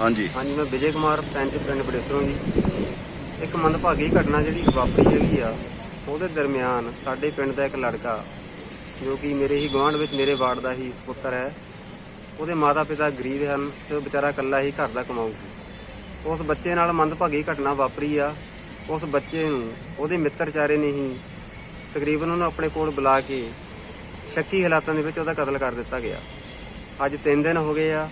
ਹਾਂਜੀ। ਹਾਂਜੀ, ਮੈਂ ਵਿਜੇ ਕੁਮਾਰ ਪੰਚ ਪਿੰਡ ਬੜੇਸਰੋਂ ਜੀ। ਇੱਕ ਮੰਦਭਾਗੀ ਘਟਨਾ ਜਿਹੜੀ ਵਾਪਰੀ ਹੈਗੀ ਆ, ਉਹਦੇ ਦਰਮਿਆਨ ਸਾਡੇ ਪਿੰਡ ਦਾ ਇੱਕ ਲੜਕਾ, ਜੋ ਕਿ ਮੇਰੇ ਹੀ ਗੁਆਂਢ ਵਿੱਚ ਮੇਰੇ ਵਾਰਡ ਦਾ ਹੀ ਸੁਪੁੱਤਰ ਹੈ, ਉਹਦੇ ਮਾਤਾ ਪਿਤਾ ਗਰੀਬ ਹਨ ਤੇ ਉਹ ਵਿਚਾਰਾ ਇਕੱਲਾ ਹੀ ਘਰ ਦਾ ਕਮਾਊ ਸੀ। ਉਸ ਬੱਚੇ ਨਾਲ ਮੰਦਭਾਗੀ ਘਟਨਾ ਵਾਪਰੀ ਆ। ਉਸ ਬੱਚੇ ਨੂੰ ਉਹਦੇ ਮਿੱਤਰਚਾਰੇ ਨੇ ਹੀ ਤਕਰੀਬਨ ਉਹਨੂੰ ਆਪਣੇ ਕੋਲ ਬੁਲਾ ਕੇ ਸ਼ੱਕੀ ਹਾਲਾਤਾਂ ਦੇ ਵਿੱਚ ਉਹਦਾ ਕਤਲ ਕਰ ਦਿੱਤਾ ਗਿਆ। ਅੱਜ 3 ਦਿਨ ਹੋ ਗਏ ਆ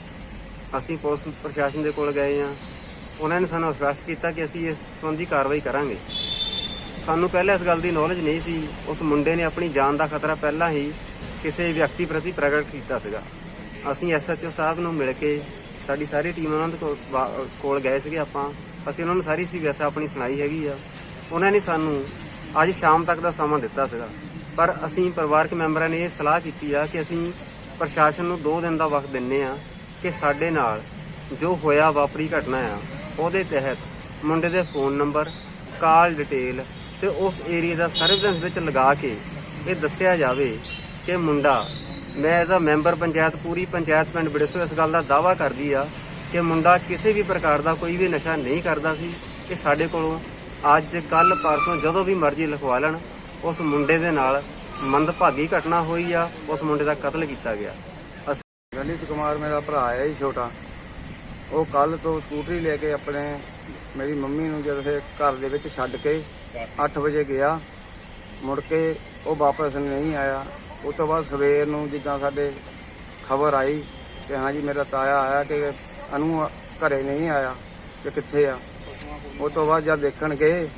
ਅਸੀਂ ਪੁਲਿਸ ਪ੍ਰਸ਼ਾਸਨ ਦੇ ਕੋਲ ਗਏ ਆ ਉਹਨਾਂ ਨੇ ਸਾਨੂੰ ਅਸ਼ਵਾਸ ਕੀਤਾ ਕਿ ਅਸੀਂ ਇਸ ਸੰਬੰਧੀ ਕਾਰਵਾਈ ਕਰਾਂਗੇ। ਸਾਨੂੰ ਪਹਿਲਾਂ ਇਸ ਗੱਲ ਦੀ ਨੌਲੇਜ ਨਹੀਂ ਸੀ। ਉਸ ਮੁੰਡੇ ਨੇ ਆਪਣੀ ਜਾਨ ਦਾ ਖਤਰਾ ਪਹਿਲਾਂ ਹੀ ਕਿਸੇ ਵਿਅਕਤੀ ਪ੍ਰਤੀ ਪ੍ਰਗਟ ਕੀਤਾ ਸੀਗਾ। ਅਸੀਂ ਐਸਐਚਓ ਸਾਹਿਬ ਨੂੰ ਮਿਲ ਕੇ ਸਾਡੀ ਸਾਰੀ ਟੀਮ ਉਹਨਾਂ ਦੇ ਕੋਲ ਵਾ- ਕੋਲ ਗਏ ਸੀਗੇ ਆਪਾਂ। ਅਸੀਂ ਉਹਨਾਂ ਨੂੰ ਸਾਰੀ ਸੀ ਵਿਅਥਾ ਆਪਣੀ ਸੁਣਾਈ ਹੈਗੀ ਆ। ਉਹਨਾਂ ਨੇ ਸਾਨੂੰ ਅੱਜ ਸ਼ਾਮ ਤੱਕ ਦਾ ਸਮਾਂ ਦਿੱਤਾ ਸੀਗਾ। ਪਰ ਅਸੀਂ ਪਰਿਵਾਰਕ ਮੈਂਬਰਾਂ ਨੇ ਇਹ ਸਲਾਹ ਕੀਤੀ ਆ ਕਿ ਅਸੀਂ ਪ੍ਰਸ਼ਾਸਨ ਨੂੰ 2 ਦਿਨ ਦਾ ਵਕਤ ਦਿੰਨੇ ਆ। ਕਿ ਸਾਡੇ ਨਾਲ ਜੋ ਹੋਇਆ ਵਾਪਰੀ ਘਟਨਾ ਆ, ਉਹਦੇ ਤਹਿਤ ਮੁੰਡੇ ਦੇ ਫੋਨ ਨੰਬਰ, ਕਾਲ ਡਿਟੇਲ ਤੇ ਉਸ ਏਰੀਆ ਦਾ ਸਰਵੇਲੈਂਸ ਵਿੱਚ ਲਗਾ ਕੇ ਇਹ ਦੱਸਿਆ ਜਾਵੇ ਕਿ ਮੁੰਡਾ, ਮੈਂ ਐਜ਼ ਅ ਮੈਂਬਰ ਪੰਚਾਇਤ, ਪੂਰੀ ਪੰਚਾਇਤ ਪਿੰਡ ਬਿੜਸੋ ਇਸ ਗੱਲ ਦਾ ਦਾਵਾ ਕਰਦੀ ਆ ਕਿ ਮੁੰਡਾ ਕਿਸੇ ਵੀ ਪ੍ਰਕਾਰ ਦਾ ਕੋਈ ਵੀ ਨਸ਼ਾ ਨਹੀਂ ਕਰਦਾ ਸੀ। ਇਹ ਸਾਡੇ ਕੋਲੋਂ ਅੱਜ ਕੱਲ ਪਰਸੋਂ ਜਦੋਂ ਵੀ ਮਰਜ਼ੀ ਲਿਖਵਾ ਲੈਣ, ਉਸ ਮੁੰਡੇ ਦੇ ਨਾਲ ਮੰਦਭਾਗੀ ਘਟਨਾ ਹੋਈ ਆ, ਉਸ ਮੁੰਡੇ ਦਾ ਕਤਲ ਕੀਤਾ ਗਿਆ। ਅਸੀਂ ਕੁਮਾਰ ਮੇਰਾ ਭਰਾ ਹੈ ਜੀ ਛੋਟਾ। ਉਹ ਕੱਲ ਤੋਂ ਸਕੂਟਰੀ ਲੈ ਕੇ ਆਪਣੇ ਮੇਰੀ ਮੰਮੀ ਨੂੰ ਜਦ ਇਹ ਘਰ ਦੇ ਵਿੱਚ ਛੱਡ ਕੇ 8 ਵਜੇ ਗਿਆ, ਮੁੜ ਕੇ ਉਹ ਵਾਪਸ ਨਹੀਂ ਆਇਆ। ਉਸ ਤੋਂ ਬਾਅਦ ਸਵੇਰ ਨੂੰ ਜਿੱਦਾਂ ਸਾਡੇ ਖਬਰ ਆਈ ਕਿ ਹਾਂ ਜੀ, ਮੇਰਾ ਤਾਇਆ ਆਇਆ ਕਿ ਅਨੂ ਘਰੇ ਨਹੀਂ ਆਇਆ ਕਿ ਕਿੱਥੇ ਆ? ਉਸ ਤੋਂ ਬਾਅਦ ਜਦ ਦੇਖਣ ਗਏ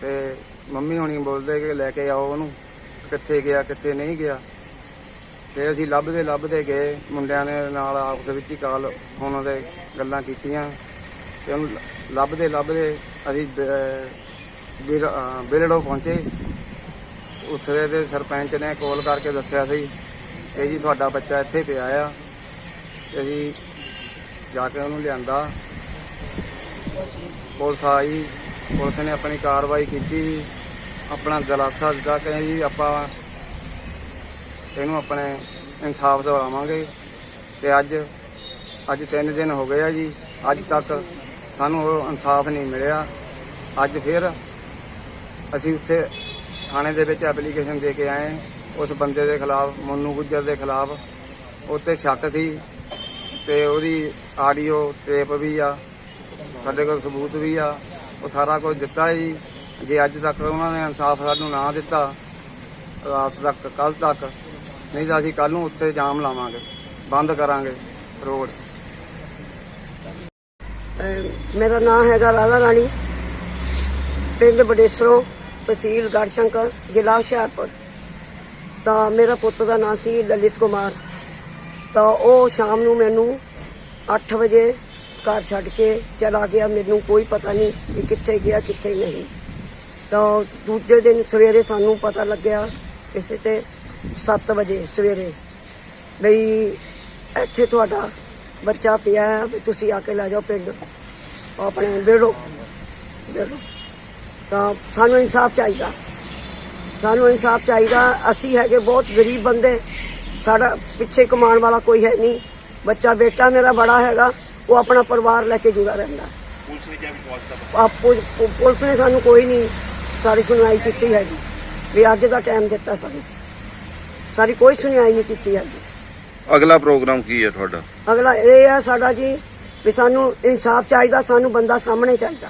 ਤੇ ਮੰਮੀ ਹੁਣੀ ਬੋਲਦੇ ਕਿ ਲੈ ਕੇ ਆਓ ਉਹਨੂੰ, ਕਿੱਥੇ ਗਿਆ, ਕਿੱਥੇ ਨਹੀਂ ਗਿਆ। ਤੇ ਅਸੀਂ ਲੱਭਦੇ ਲੱਭਦੇ ਗਏ, ਮੁੰਡਿਆਂ ਨੇ ਨਾਲ ਆਪਸ ਵਿੱਚ ਹੀ ਕਾਲ, ਉਹਨਾਂ ਦੇ ਗੱਲਾਂ ਕੀਤੀਆਂ ਤੇ ਉਹਨੂੰ ਲੱਭਦੇ ਲੱਭਦੇ ਅਸੀਂ ਬਿਲੜੋ ਪਹੁੰਚੇ। ਉੱਥੇ ਦੇ ਸਰਪੰਚ ਨੇ ਕਾਲ ਕਰਕੇ ਦੱਸਿਆ ਸੀ ਕਿ ਜੀ ਤੁਹਾਡਾ ਬੱਚਾ ਇੱਥੇ ਪਿਆ ਆ ਤੇ ਅਸੀਂ ਜਾ ਕੇ ਉਹਨੂੰ ਲਿਆਂਦਾ। ਪੁਲਿਸ ਆਈ, ਪੁਲਿਸ ਨੇ ਆਪਣੀ ਕਾਰਵਾਈ ਕੀਤੀ, ਆਪਣਾ ਦਲਾਸਾ ਦਿੱਤਾ ਕਿ ਜੀ ਆਪਾਂ ਇਹਨੂੰ ਆਪਣੇ ਇਨਸਾਫ ਦਿਵਾਵਾਂਗੇ ਤੇ ਅੱਜ ਅੱਜ 3 ਦਿਨ ਹੋ ਗਏ ਆ ਜੀ, ਅੱਜ ਤੱਕ ਸਾਨੂੰ ਉਹ ਇਨਸਾਫ ਨਹੀਂ ਮਿਲਿਆ। ਅੱਜ ਫਿਰ ਅਸੀਂ ਉੱਥੇ ਥਾਣੇ ਦੇ ਵਿੱਚ ਐਪਲੀਕੇਸ਼ਨ ਦੇ ਕੇ ਆਏ। ਉਸ ਬੰਦੇ ਦੇ ਖਿਲਾਫ, ਮੋਨੂ ਗੁੱਜਰ ਦੇ ਖਿਲਾਫ ਉੱਤੇ ਸ਼ੱਕ ਸੀ ਤੇ ਉਹਦੀ ਆਡੀਓ ਟੇਪ ਵੀ ਆ, ਸਾਡੇ ਕੋਲ ਸਬੂਤ ਵੀ ਆ, ਉਹ ਸਾਰਾ ਕੁਝ ਦਿੱਤਾ ਜੀ। ਜੇ ਅੱਜ ਤੱਕ ਉਹਨਾਂ ਨੇ ਇਨਸਾਫ ਸਾਨੂੰ ਨਾ ਦਿੱਤਾ, ਰਾਤ ਤੱਕ ਕੱਲ ਤੱਕ ਨਹੀਂ ਤਾਂ ਅਸੀਂ ਕੱਲ ਨੂੰ ਉੱਥੇ ਜਾਮ ਲਾਵਾਂਗੇ, ਬੰਦ ਕਰਾਂਗੇ ਰੋਡ। ਮੇਰਾ ਨਾਮ ਹੈਗਾ ਰਾਧਾ ਰਾਣੀ। ਪਿੰਡ ਬਡੇਸਰੋਂ ਤਹਿਸੀਲ ਗੜਸ਼ੰਕਰ, ਜ਼ਿਲ੍ਹਾ ਹੁਸ਼ਿਆਰਪੁਰ। ਤਾਂ ਮੇਰਾ ਪੁੱਤ ਦਾ ਨਾਮ ਸੀ ਲਲਿਤ ਕੁਮਾਰ। ਤਾਂ ਉਹ ਸ਼ਾਮ ਨੂੰ ਮੈਨੂੰ 8 ਵਜੇ ਘਰ ਛੱਡ ਕੇ ਚਲਾ ਗਿਆ। ਮੈਨੂੰ ਕੋਈ ਪਤਾ ਨਹੀਂ ਕਿ ਕਿੱਥੇ ਗਿਆ, ਕਿੱਥੇ ਨਹੀਂ। ਤਾਂ ਦੂਜੇ ਦਿਨ ਸਵੇਰੇ ਸਾਨੂੰ ਪਤਾ ਲੱਗਿਆ, ਕਿਸੇ ਤੇ 7 ਵਜੇ ਸਵੇਰੇ ਬਈ ਇੱਥੇ ਤੁਹਾਡਾ ਬੱਚਾ ਪਿਆ ਹੈ ਵੀ ਤੁਸੀਂ ਆ ਕੇ ਲੈ ਜਾਓ ਪਿੰਡ ਆਪਣੇ ਬੇੜੋ ਬੇੜੋ ਤਾਂ ਸਾਨੂੰ ਇਨਸਾਫ ਚਾਹੀਦਾ। ਸਾਨੂੰ ਇਨਸਾਫ ਚਾਹੀਦਾ। ਅਸੀਂ ਹੈਗੇ ਬਹੁਤ ਗਰੀਬ ਬੰਦੇ। ਸਾਡਾ ਪਿੱਛੇ ਕਮਾਉਣ ਵਾਲਾ ਕੋਈ ਹੈ ਨਹੀਂ। ਬੱਚਾ ਬੇਟਾ ਮੇਰਾ ਬੜਾ ਹੈਗਾ। ਉਹ ਆਪਣਾ ਪਰਿਵਾਰ ਲੈ ਕੇ ਜੁੜਾ ਰਹਿੰਦਾ। ਪੁਲਿਸ ਨੇ ਕਿਹਾ ਪੁਲਿਸ ਨੇ ਸਾਨੂੰ ਕੋਈ ਨਹੀਂ ਸਾਰੀ ਸੁਣਵਾਈ ਕੀਤੀ ਹੈਗੀ। ਵੀ ਅੱਜ ਦਾ ਟਾਈਮ ਦਿੱਤਾ ਸਾਨੂੰ। ਸਾਡੀ ਕੋਈ ਸੁਣਵਾਈ ਨਹੀਂ ਕੀਤੀ ਹੈਗੀ ਅਗਲਾ ਪ੍ਰੋਗਰਾਮ ਕੀ ਹੈ ਤੁਹਾਡਾ? ਅਗਲਾ ਇਹ ਆ ਸਾਡਾ ਜੀ ਵੀ ਸਾਨੂੰ ਇਨਸਾਫ ਚਾਹੀਦਾ ਸਾਨੂੰ ਬੰਦਾ ਸਾਹਮਣੇ ਚਾਹੀਦਾ।